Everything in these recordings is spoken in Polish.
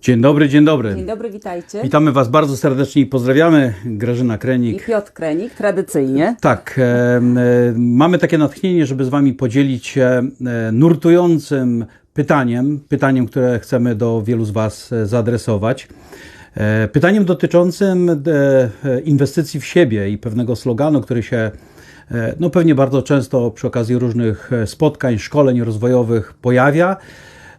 Dzień dobry, dzień dobry. Dzień dobry, witajcie. Witamy Was bardzo serdecznie i pozdrawiamy. Grażyna I Krenik. Piotr Krenik, tradycyjnie. Tak, e, e, mamy takie natchnienie, żeby z Wami podzielić się e, nurtującym pytaniem, pytaniem, które chcemy do wielu z Was e, zaadresować. E, pytaniem dotyczącym e, inwestycji w siebie i pewnego sloganu, który się e, no pewnie bardzo często przy okazji różnych spotkań, szkoleń rozwojowych pojawia.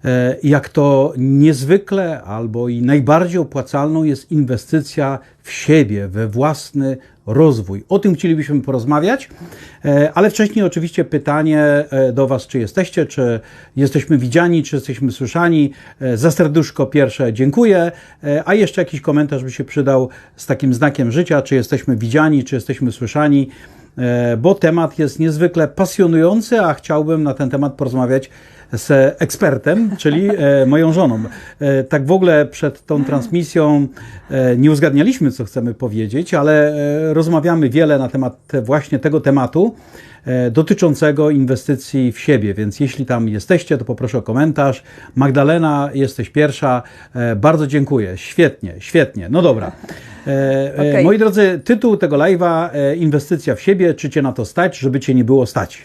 E, jak to niezwykle albo i najbardziej opłacalną jest inwestycja w siebie, we własny rozwój. O tym chcielibyśmy porozmawiać, e, ale wcześniej oczywiście pytanie e, do Was, czy jesteście, czy jesteśmy widziani, czy jesteśmy słyszani. Za serduszko pierwsze dziękuję, a jeszcze jakiś komentarz by się przydał z takim znakiem życia, czy jesteśmy widziani, czy jesteśmy słyszani bo temat jest niezwykle pasjonujący, a chciałbym na ten temat porozmawiać z ekspertem, czyli e, moją żoną. E, tak w ogóle przed tą transmisją e, nie uzgadnialiśmy, co chcemy powiedzieć, ale rozmawiamy wiele na temat te, właśnie tego tematu dotyczącego inwestycji w siebie, więc jeśli tam jesteście, to poproszę o komentarz. Magdalena, jesteś pierwsza. Bardzo dziękuję. Świetnie, świetnie. No dobra. Okej. Moi drodzy, tytuł tego live'a Inwestycja w siebie. Czy cię na to stać, żeby cię nie było stać?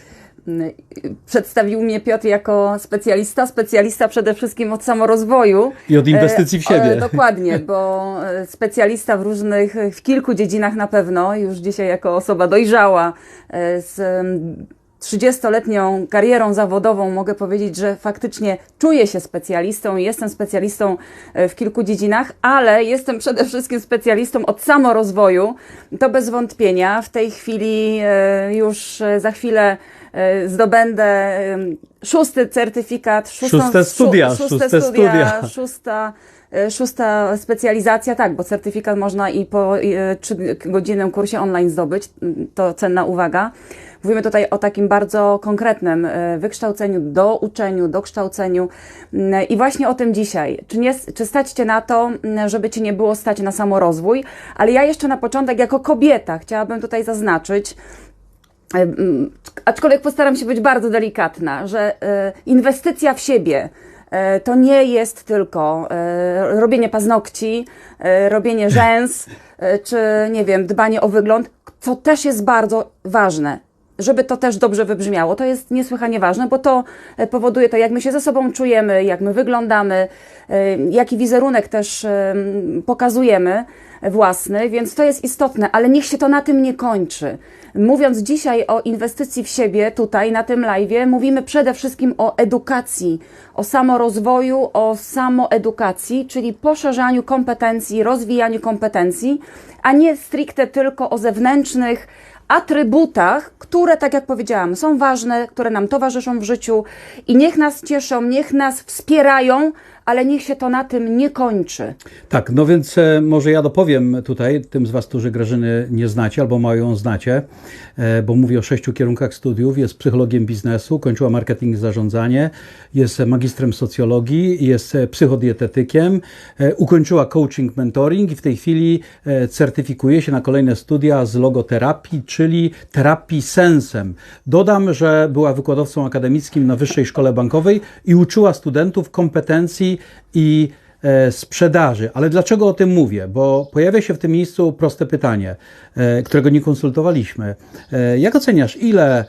Przedstawił mnie Piotr jako specjalista, specjalista przede wszystkim od samorozwoju. I od inwestycji w siebie. E, dokładnie, bo e, specjalista w różnych, w kilku dziedzinach na pewno, już dzisiaj jako osoba dojrzała e, z em, 30-letnią karierą zawodową mogę powiedzieć, że faktycznie czuję się specjalistą i jestem specjalistą e, w kilku dziedzinach, ale jestem przede wszystkim specjalistą od samorozwoju. To bez wątpienia. W tej chwili e, już e, za chwilę e, zdobędę em, szósty certyfikat, szóstą, Szóste studia, szó- szóste studia. szósta, e, szósta specjalizacja, tak, bo certyfikat można i po e, trzygodzinnym kursie online zdobyć, m, to cenna uwaga. Mówimy tutaj o takim bardzo konkretnym e, wykształceniu, douczeniu, dokształceniu m, i właśnie o tym dzisiaj. Czy, nie, czy stać Cię na to, m, żeby Ci nie było stać na samorozwój? Ale ja jeszcze na początek jako kobieta chciałabym tutaj zaznaczyć, E, mm, aczkolwiek postaram się być bardzo delikatna, że e, inwestycja w siebie e, to nie jest tylko e, robienie paznokci, e, robienie rzęs, e, czy nie wiem, dbanie o wygląd, co też jest bardzo ważne. Żeby to też dobrze wybrzmiało, to jest niesłychanie ważne, bo to e, powoduje to, jak my się ze sobą czujemy, jak my wyglądamy, e, jaki wizerunek też e, pokazujemy własny, więc to jest istotne, ale niech się to na tym nie kończy. Mówiąc dzisiaj o inwestycji w siebie, tutaj na tym live, mówimy przede wszystkim o edukacji, o samorozwoju, o samoedukacji, czyli poszerzaniu kompetencji, rozwijaniu kompetencji, a nie stricte tylko o zewnętrznych atrybutach, które, tak jak powiedziałam, są ważne, które nam towarzyszą w życiu i niech nas cieszą, niech nas wspierają, ale niech się to na tym nie kończy. Tak, no więc e, może ja dopowiem tutaj tym z Was, którzy Grażyny nie znacie albo mało ją znacie, e, bo mówię o sześciu kierunkach studiów. Jest psychologiem biznesu, kończyła marketing i zarządzanie, jest magistrem socjologii, jest e, psychodietetykiem, ukończyła coaching, mentoring i w tej chwili certyfikuje się na kolejne studia z logoterapii, czyli terapii sensem. Dodam, że była wykładowcą akademickim na Wyższej Szkole Bankowej i uczyła studentów kompetencji i e, sprzedaży. Ale dlaczego o tym mówię? Bo pojawia się w tym miejscu proste pytanie, e, którego nie konsultowaliśmy. E, jak oceniasz, ile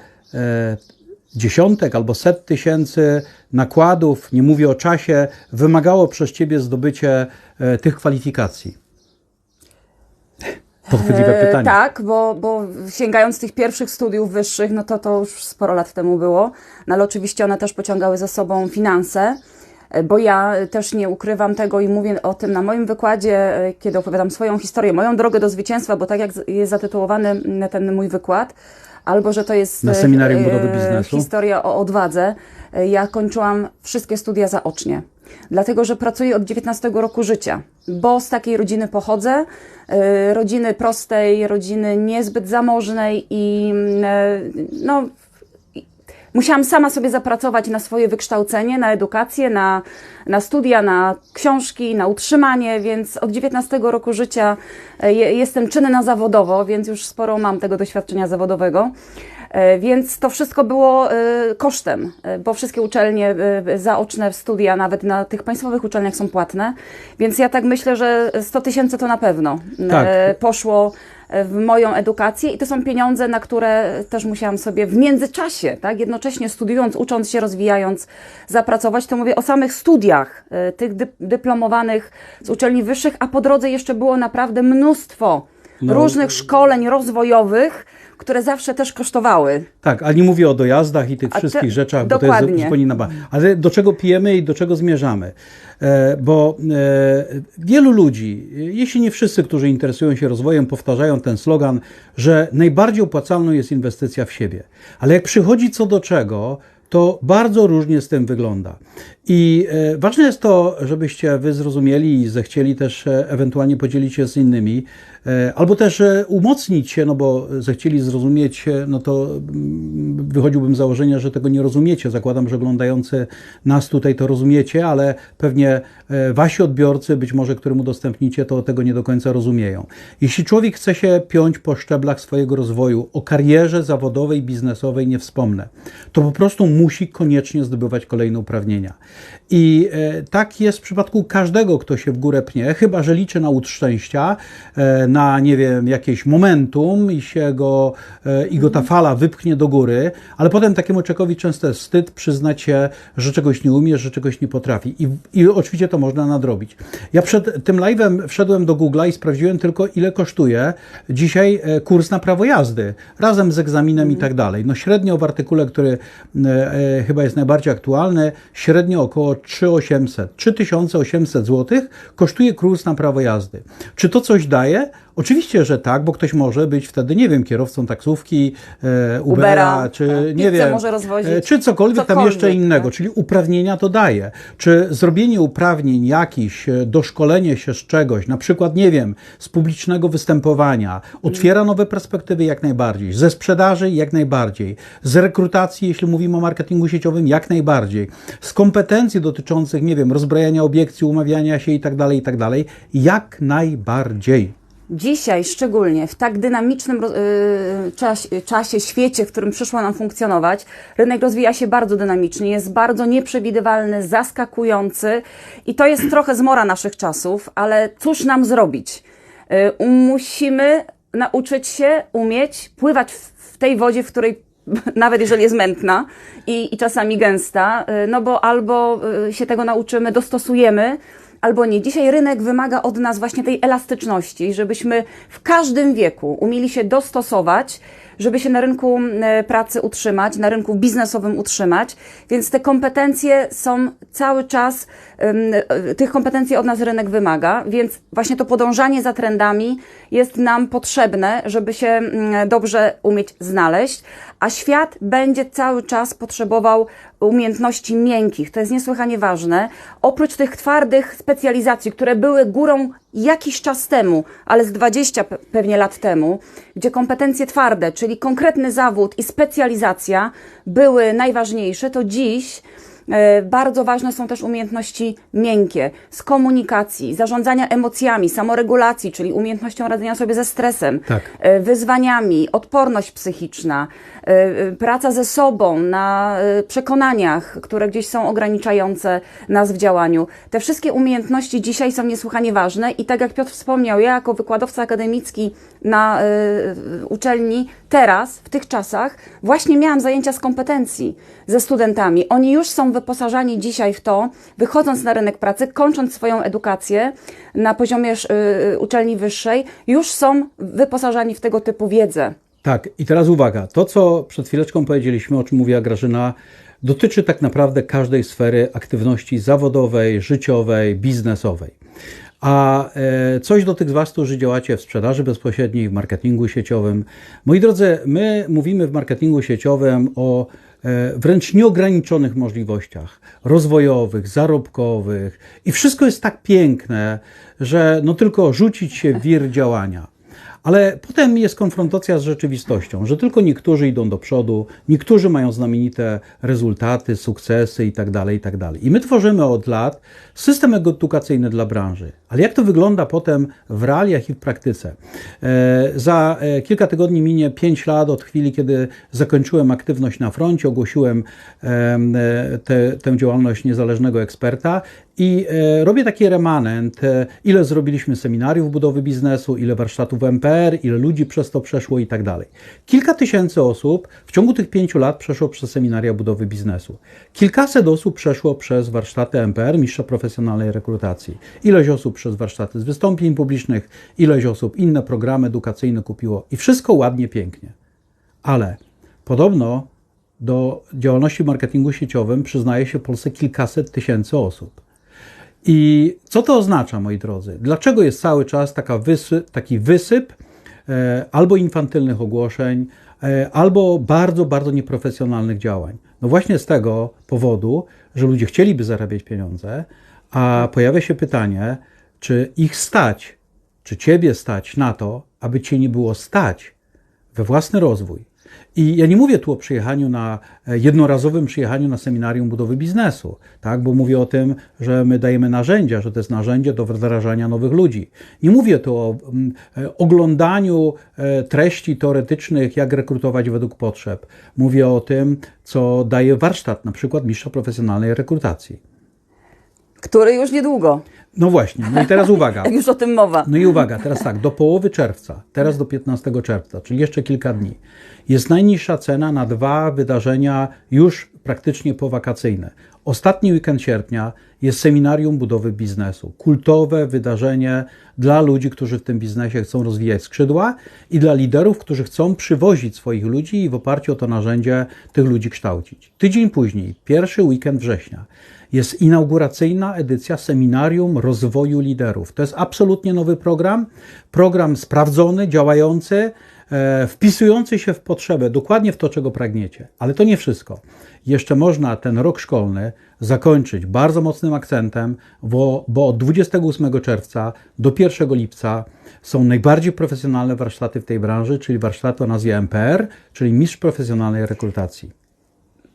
dziesiątek albo set tysięcy nakładów, nie mówię o czasie, wymagało przez Ciebie zdobycie tych kwalifikacji? Podchwytliwe pytanie. Tak, bo, bo sięgając tych pierwszych studiów wyższych, no to to już sporo lat temu było, no ale oczywiście one też pociągały za sobą finanse, bo ja też nie ukrywam tego i mówię o tym na moim wykładzie, e, kiedy opowiadam swoją historię, moją drogę do zwycięstwa, bo tak jak jest zatytułowany m, ten mój wykład, albo że to jest Na e, seminarium e, budowy biznesu. historia o odwadze. E, Ja kończyłam wszystkie studia zaocznie, dlatego że pracuję od 19 roku życia, bo z takiej rodziny pochodzę, e, rodziny prostej, rodziny niezbyt zamożnej i mm, e, no, musiałam sama sobie zapracować na swoje wykształcenie, na edukację, na, na studia, na książki, na utrzymanie, więc od 19 roku życia e, je, jestem czynna zawodowo, więc już sporo mam tego doświadczenia zawodowego. E, Więc to wszystko było e, kosztem, e, bo wszystkie uczelnie zaoczne studia, nawet na tych państwowych uczelniach są płatne. Więc ja tak myślę, że 100 tysięcy to na pewno Tak. poszło w moją edukację i to są pieniądze, na które też musiałam sobie w międzyczasie, tak, jednocześnie studiując, ucząc się, rozwijając, zapracować. To mówię o samych studiach, tych dy- dyplomowanych z uczelni wyższych, a po drodze jeszcze było naprawdę mnóstwo No. różnych szkoleń rozwojowych, które zawsze też kosztowały. Tak, ale nie mówię o dojazdach i tych A te- wszystkich rzeczach, bo to jest zupełnie inna ba- Ale do czego pijemy i do czego zmierzamy? E, bo e, wielu ludzi, jeśli nie wszyscy, którzy interesują się rozwojem, powtarzają ten slogan, że najbardziej opłacalną jest inwestycja w siebie. Ale jak przychodzi co do czego, to bardzo różnie z tym wygląda. I e, ważne jest to, żebyście wy zrozumieli i zechcieli też e, ewentualnie podzielić się z innymi, e, albo też umocnić się, no bo zechcieli zrozumieć, no to mm, wychodziłbym z założenia, że tego nie rozumiecie. Zakładam, że oglądający nas tutaj to rozumiecie, ale pewnie e, wasi odbiorcy, być może którym udostępnicie, to tego nie do końca rozumieją. Jeśli człowiek chce się piąć po szczeblach swojego rozwoju, o karierze zawodowej, biznesowej nie wspomnę, to po prostu musi koniecznie zdobywać kolejne uprawnienia. I e, tak jest w przypadku każdego, kto się w górę pnie, chyba że liczy na łód szczęścia, e, na nie wiem, jakieś momentum i się go, i go ta fala wypchnie do góry, ale potem takiemu czekowi często jest wstyd przyznać się, że czegoś nie umie, że czegoś nie potrafi. I, i oczywiście to można nadrobić. Ja przed tym live'em wszedłem do Google'a i sprawdziłem tylko, ile kosztuje dzisiaj e, kurs na prawo jazdy, razem z egzaminem i tak dalej. No średnio w artykule, który e, e, chyba jest najbardziej aktualny, średnio około 3800, 3800 zł kosztuje kurs na prawo jazdy. Czy to coś daje? Oczywiście, że tak, bo ktoś może być wtedy, nie wiem, kierowcą taksówki, e, Ubera, Ubera, czy tak. nie wiem, może rozwozić. e, czy cokolwiek, tam Cokolwiek, jeszcze innego, tak. czyli uprawnienia to daje. Czy zrobienie uprawnień jakichś, e, doszkolenie się z czegoś, na przykład, nie wiem, z publicznego występowania, otwiera nowe perspektywy jak najbardziej, ze sprzedaży jak najbardziej, z rekrutacji, jeśli mówimy o marketingu sieciowym, jak najbardziej, z kompetencji dotyczących, nie wiem, rozbrajania obiekcji, umawiania się i tak dalej, i tak dalej, jak najbardziej. Dzisiaj, szczególnie w tak dynamicznym y, czas, czasie, świecie, w którym przyszło nam funkcjonować, rynek rozwija się bardzo dynamicznie, jest bardzo nieprzewidywalny, zaskakujący i to jest trochę zmora naszych czasów, ale cóż nam zrobić? Y, musimy nauczyć się umieć pływać w, tej wodzie, w której nawet jeżeli jest mętna i, i czasami gęsta, y, no bo albo się tego nauczymy, dostosujemy, albo nie. Dzisiaj rynek wymaga od nas właśnie tej elastyczności, żebyśmy w każdym wieku umieli się dostosować, żeby się na rynku e, pracy utrzymać, na rynku biznesowym utrzymać, więc te kompetencje są cały czas, e, tych kompetencji od nas rynek wymaga, więc właśnie to podążanie za trendami jest nam potrzebne, żeby się mm, dobrze umieć znaleźć, a świat będzie cały czas potrzebował umiejętności miękkich. To jest niesłychanie ważne. Oprócz tych twardych specjalizacji, które były górą jakiś czas temu, ale z 20 pe- pewnie lat temu, gdzie kompetencje twarde, czyli konkretny zawód i specjalizacja były najważniejsze, to dziś Bardzo ważne są też umiejętności miękkie, z komunikacji, zarządzania emocjami, samoregulacji, czyli umiejętnością radzenia sobie ze stresem, Tak. e, wyzwaniami, odporność psychiczna, e, e, praca ze sobą na e, przekonaniach, które gdzieś są ograniczające nas w działaniu. Te wszystkie umiejętności dzisiaj są niesłychanie ważne i tak jak Piotr wspomniał, ja jako wykładowca akademicki na e, uczelni teraz, w tych czasach, właśnie miałam zajęcia z kompetencji ze studentami. Oni już są wyposażani dzisiaj w to, wychodząc na rynek pracy, kończąc swoją edukację na poziomie sz- y, uczelni wyższej, już są wyposażani w tego typu wiedzę. Tak, i teraz uwaga. To, co przed chwileczką powiedzieliśmy, o czym mówiła Grażyna, dotyczy tak naprawdę każdej sfery aktywności zawodowej, życiowej, biznesowej. A e, coś do tych z Was, którzy działacie w sprzedaży bezpośredniej, w marketingu sieciowym. Moi drodzy, my mówimy w marketingu sieciowym o wręcz nieograniczonych możliwościach rozwojowych, zarobkowych i wszystko jest tak piękne, że no tylko rzucić się w wir działania. Ale potem jest konfrontacja z rzeczywistością, że tylko niektórzy idą do przodu, niektórzy mają znamienite rezultaty, sukcesy itd., tak itd. I my tworzymy od lat system edukacyjny dla branży. Ale jak to wygląda potem w realiach i w praktyce? E, za e, kilka tygodni minie 5 lat od chwili, kiedy zakończyłem aktywność na froncie, ogłosiłem e, te, tę działalność niezależnego eksperta i e, robię taki remanent, e, ile zrobiliśmy seminariów budowy biznesu, ile warsztatów MPR, ile ludzi przez to przeszło i tak dalej. Kilka tysięcy osób w ciągu tych pięciu lat przeszło przez seminaria budowy biznesu. Kilkaset osób przeszło przez warsztaty MPR, mistrza profesjonalnej rekrutacji. Ileś osób przez warsztaty z wystąpień publicznych, ileś osób inne programy edukacyjne kupiło i wszystko ładnie, pięknie. Ale podobno do działalności w marketingu sieciowym przyznaje się w Polsce kilkaset tysięcy osób. I co to oznacza, moi drodzy? Dlaczego jest cały czas taki wysyp e, albo infantylnych ogłoszeń, e, albo bardzo, bardzo nieprofesjonalnych działań? No właśnie z tego powodu, że ludzie chcieliby zarabiać pieniądze, a pojawia się pytanie, czy ich stać, czy ciebie stać na to, aby cię nie było stać we własny rozwój, i ja nie mówię tu o przyjechaniu na e, jednorazowym przyjechaniu na seminarium budowy biznesu, tak? bo mówię o tym, że my dajemy narzędzia, że to jest narzędzie do wdrażania nowych ludzi. Nie mówię tu o mm, e, oglądaniu e, treści teoretycznych, jak rekrutować według potrzeb. Mówię o tym, co daje warsztat, na przykład mistrza profesjonalnej rekrutacji. Który już niedługo. No właśnie, no i teraz uwaga. Już o tym mowa. No i uwaga, teraz tak, do połowy czerwca, teraz do 15 czerwca, czyli jeszcze kilka dni, jest najniższa cena na dwa wydarzenia już praktycznie powakacyjne. Ostatni weekend sierpnia jest seminarium budowy biznesu. Kultowe wydarzenie dla ludzi, którzy w tym biznesie chcą rozwijać skrzydła i dla liderów, którzy chcą przywozić swoich ludzi i w oparciu o to narzędzie tych ludzi kształcić. Tydzień później, pierwszy weekend września, jest inauguracyjna edycja Seminarium Rozwoju Liderów. To jest absolutnie nowy program, program sprawdzony, działający, e, wpisujący się w potrzebę, dokładnie w to, czego pragniecie. Ale to nie wszystko. Jeszcze można ten rok szkolny zakończyć bardzo mocnym akcentem, bo, bo od 28 czerwca do 1 lipca są najbardziej profesjonalne warsztaty w tej branży, czyli warsztaty o nazwie MPR, czyli Mistrz Profesjonalnej Rekrutacji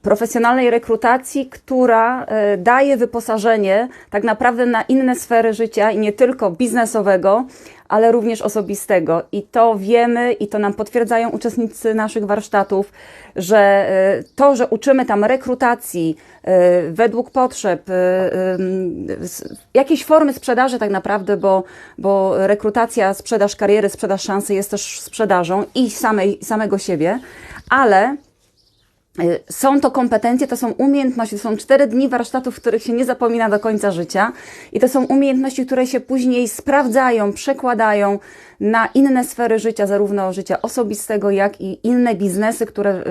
profesjonalnej rekrutacji, która e, daje wyposażenie tak naprawdę na inne sfery życia i nie tylko biznesowego, ale również osobistego. I to wiemy i to nam potwierdzają uczestnicy naszych warsztatów, że e, to, że uczymy tam rekrutacji e, według potrzeb, jakiejś formy sprzedaży tak naprawdę, bo, bo rekrutacja, sprzedaż kariery, sprzedaż szansy jest też sprzedażą i samej, samego siebie, ale są to kompetencje, to są umiejętności, to są cztery dni warsztatów, których się nie zapomina do końca życia i to są umiejętności, które się później sprawdzają, przekładają na inne sfery życia, zarówno życia osobistego, jak i inne biznesy, które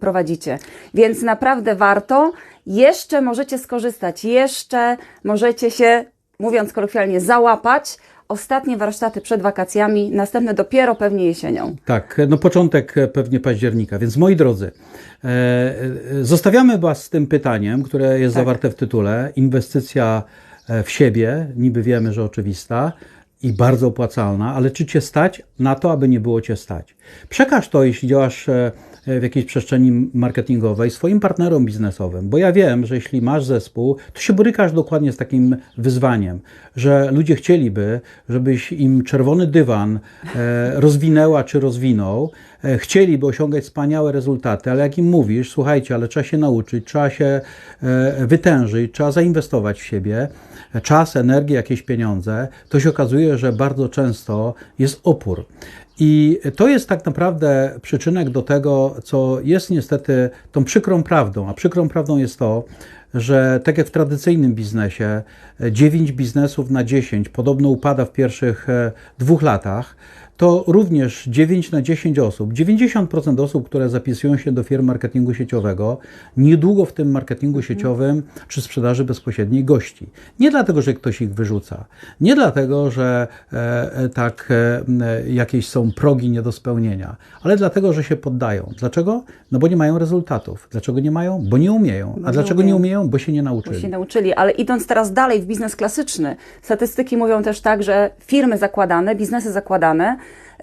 prowadzicie. Więc naprawdę warto. Jeszcze możecie skorzystać, jeszcze możecie się, mówiąc kolokwialnie, załapać ostatnie warsztaty przed wakacjami, następne dopiero pewnie jesienią. Tak, no początek pewnie października. Więc moi drodzy, e, e, zostawiamy Was z tym pytaniem, które jest tak. zawarte w tytule. Inwestycja e, w siebie, niby wiemy, że oczywista i bardzo opłacalna, ale czy Cię stać na to, aby nie było Cię stać? Przekaż to, jeśli działasz w jakiejś przestrzeni marketingowej swoim partnerom biznesowym, bo ja wiem, że jeśli masz zespół, to się borykasz dokładnie z takim wyzwaniem, że ludzie chcieliby, żebyś im czerwony dywan e, rozwinęła czy rozwinął, e, chcieliby osiągać wspaniałe rezultaty, ale jak im mówisz, słuchajcie, ale trzeba się nauczyć, trzeba się wytężyć, trzeba zainwestować w siebie, czas, energię, jakieś pieniądze, to się okazuje, że bardzo często jest opór. I to jest tak naprawdę przyczynek do tego, co jest niestety tą przykrą prawdą. A przykrą prawdą jest to, że tak jak w tradycyjnym biznesie, 9 biznesów na 10 podobno upada w pierwszych e, dwóch latach, to również 9 na 10 osób, 90% osób, które zapisują się do firm marketingu sieciowego, niedługo w tym marketingu mhm. sieciowym czy sprzedaży bezpośredniej gości. Nie dlatego, że ktoś ich wyrzuca, nie dlatego, że e, e tak e, jakieś są progi nie do spełnienia, ale dlatego, że się poddają. Dlaczego? No bo nie mają rezultatów. Dlaczego nie mają? Bo nie umieją. A dlaczego nie umieją? Bo się nie nauczyli. Bo się nauczyli, ale idąc teraz dalej w biznes klasyczny, statystyki mówią też tak, że firmy zakładane, biznesy zakładane,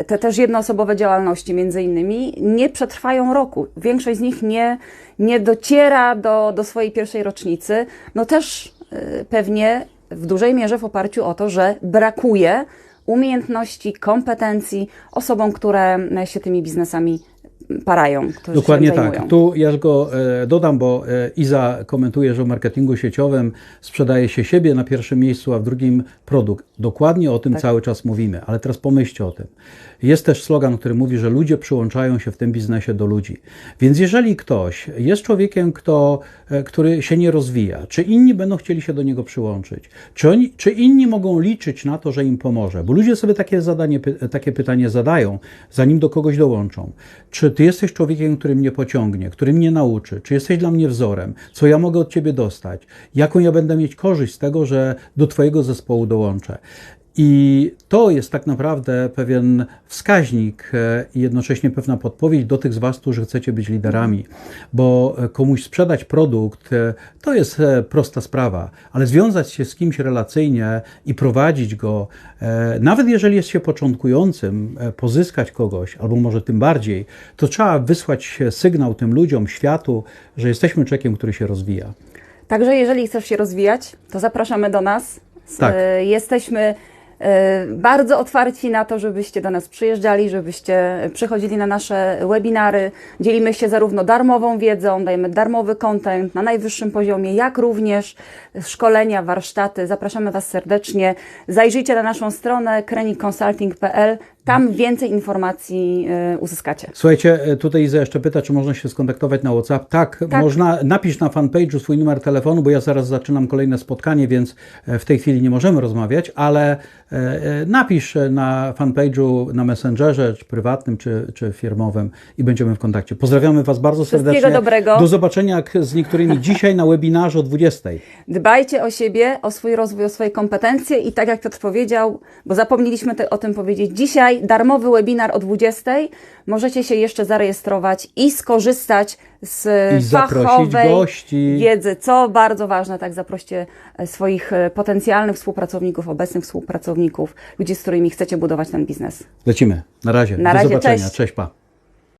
te też jednoosobowe działalności między innymi nie przetrwają roku. Większość z nich nie, nie dociera do, do swojej pierwszej rocznicy. No też y, pewnie w dużej mierze w oparciu o to, że brakuje umiejętności, kompetencji osobom, które się tymi biznesami parają, którzy Dokładnie tak. Tu ja go e, dodam, bo e, Iza komentuje, że w marketingu sieciowym sprzedaje się siebie na pierwszym miejscu, a w drugim produkt. Dokładnie o tym Tak. cały czas mówimy, ale teraz pomyślcie o tym. Jest też slogan, który mówi, że ludzie przyłączają się w tym biznesie do ludzi. Więc jeżeli ktoś jest człowiekiem, kto, e, który się nie rozwija, czy inni będą chcieli się do niego przyłączyć, czy, oni, czy inni mogą liczyć na to, że im pomoże? Bo ludzie sobie takie, zadanie, takie pytanie zadają, zanim do kogoś dołączą. Czy ty jesteś człowiekiem, który mnie pociągnie, który mnie nauczy? Czy jesteś dla mnie wzorem? Co ja mogę od ciebie dostać? Jaką ja będę mieć korzyść z tego, że do twojego zespołu dołączę? I to jest tak naprawdę pewien wskaźnik e, i jednocześnie pewna podpowiedź do tych z Was, którzy chcecie być liderami, bo e, komuś sprzedać produkt e, to jest prosta sprawa, ale związać się z kimś relacyjnie i prowadzić go, nawet jeżeli jest się początkującym, pozyskać kogoś, albo może tym bardziej, to trzeba wysłać sygnał tym ludziom, światu, że jesteśmy czekiem, który się rozwija. Także jeżeli chcesz się rozwijać, to zapraszamy do nas. Tak. Jesteśmy bardzo otwarci na to, żebyście do nas przyjeżdżali, żebyście przychodzili na nasze webinary. Dzielimy się zarówno darmową wiedzą, dajemy darmowy content na najwyższym poziomie, jak również szkolenia, warsztaty. Zapraszamy Was serdecznie. Zajrzyjcie na naszą stronę kreningconsulting.pl. Tam więcej informacji e, uzyskacie. Słuchajcie, e, tutaj Iza jeszcze pyta, czy można się skontaktować na WhatsApp. Tak, Tak. można. Napisz na fanpage'u swój numer telefonu, bo ja zaraz zaczynam kolejne spotkanie, więc e, w tej chwili nie możemy rozmawiać, ale e, napisz na fanpage'u, na Messengerze, czy prywatnym, czy, czy firmowym i będziemy w kontakcie. Pozdrawiamy Was bardzo Wszystkiego serdecznie. dobrego. Do zobaczenia z niektórymi dzisiaj na webinarze o 20. Dbajcie o siebie, o swój rozwój, o swoje kompetencje i tak jak Piotr powiedział, bo zapomnieliśmy te, o tym powiedzieć, dzisiaj darmowy webinar o 20. Możecie się jeszcze zarejestrować i skorzystać z I fachowej gości. wiedzy, co bardzo ważne, tak zaproście e, swoich e, potencjalnych współpracowników, obecnych współpracowników, ludzi, z którymi chcecie budować ten biznes. Lecimy. Na razie. Na Do razie, zobaczenia. cześć. cześć pa.